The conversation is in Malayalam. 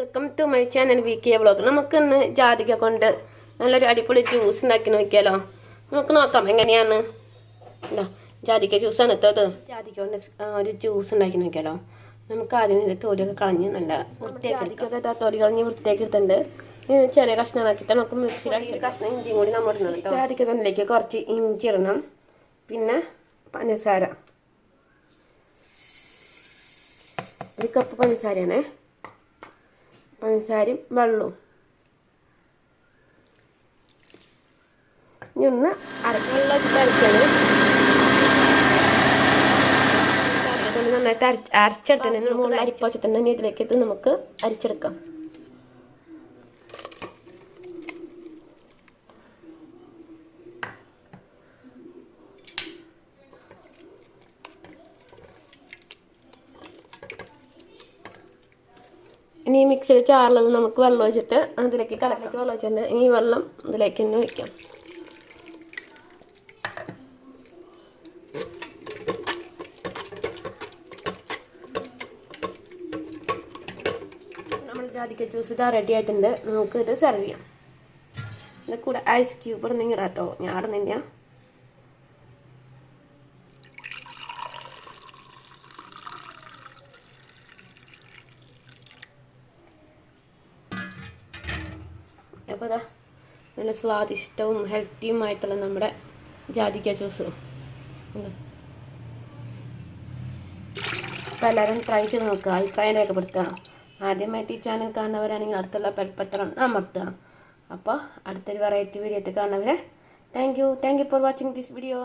Welcome to my channel V K നമുക്ക് ഇന്ന് ജാതിക കൊണ്ട് നല്ലൊരു അടിപൊളി ജ്യൂസ് ഉണ്ടാക്കി നോക്കിയാലോ? നമുക്ക് നോക്കാം എങ്ങനെയാണ്? എന്താ ജാതിക്ക ജ്യൂസാണ് എത്തത് ജാതിക്ക കൊണ്ട് ഒരു ജ്യൂസ് ഉണ്ടാക്കി നോക്കിയാലോ? നമുക്ക് ആദ്യം ഇത് തൊലിയൊക്കെ കളഞ്ഞ് നല്ല വൃത്തിയാക്കി എടുക്കാം. തൊലി കളഞ്ഞ് വൃത്തിയാക്കി എടുത്തിട്ടുണ്ട്. ചെറിയ കഷ്ണമാക്കിയിട്ട് നമുക്ക് മിക്സിയിൽ അടിച്ച് കഷ്ണം ഇഞ്ചിയും കൂടി നമ്മൾ ഇടണം ജാതിക്ക തൊണ്ടിലേക്ക് കുറച്ച് ഇഞ്ചി ഇടണം. പിന്നെ പഞ്ചസാര. ഒരു കപ്പ് പഞ്ചസാരയാണേ. പഞ്ചസാരയും വെള്ളവും. ഇനി ഒന്ന് അരക്കുള്ള അരച്ചാണ് നന്നായിട്ട് അരച്ച് അരച്ചെടുത്തന്നെ മുകളിൽ അരിപ്പ് തന്നെ ഇതിലേക്ക് ഇത് നമുക്ക് അരിച്ചെടുക്കാം. ഇനി മിക്സിയിൽ ചാറുള്ളത് നമുക്ക് വെള്ളം ഒഴിച്ചിട്ട് അതിലേക്ക് കലക്കിട്ട് വെള്ളം ഒഴിച്ചിട്ടുണ്ട്. ഇനി വെള്ളം ഇതിലേക്ക് തന്നെ ഒഴിക്കാം. നമ്മൾ ജാതിക്ക ജ്യൂസ് ഇതാ റെഡി ആയിട്ടുണ്ട്. നമുക്ക് ഇത് സെർവ് ചെയ്യാം. ഇത് കൂടെ ഐസ് ക്യൂബ് ഇടാട്ടോ ഞാൻ ഇടുന്നില്ല. അപ്പോൾ അതാ നല്ല സ്വാദിഷ്ടവും ഹെൽത്തിയുമായിട്ടുള്ള നമ്മുടെ ജാതിക്ക ജ്യൂസ്. അപ്പോൾ എല്ലാവരും ട്രൈ ചെയ്ത് നോക്കുക അഭിപ്രായം രേഖപ്പെടുത്തുക. ആദ്യമായിട്ട് ഈ ചാനൽ കാണുന്നവരാണെങ്കിൽ അടുത്തുള്ള പെൽപ്പത്രം അമർത്തുക. അപ്പോൾ അടുത്തൊരു വെറൈറ്റി വീഡിയോ കാണുന്നവരെ thank you thank you for watching this video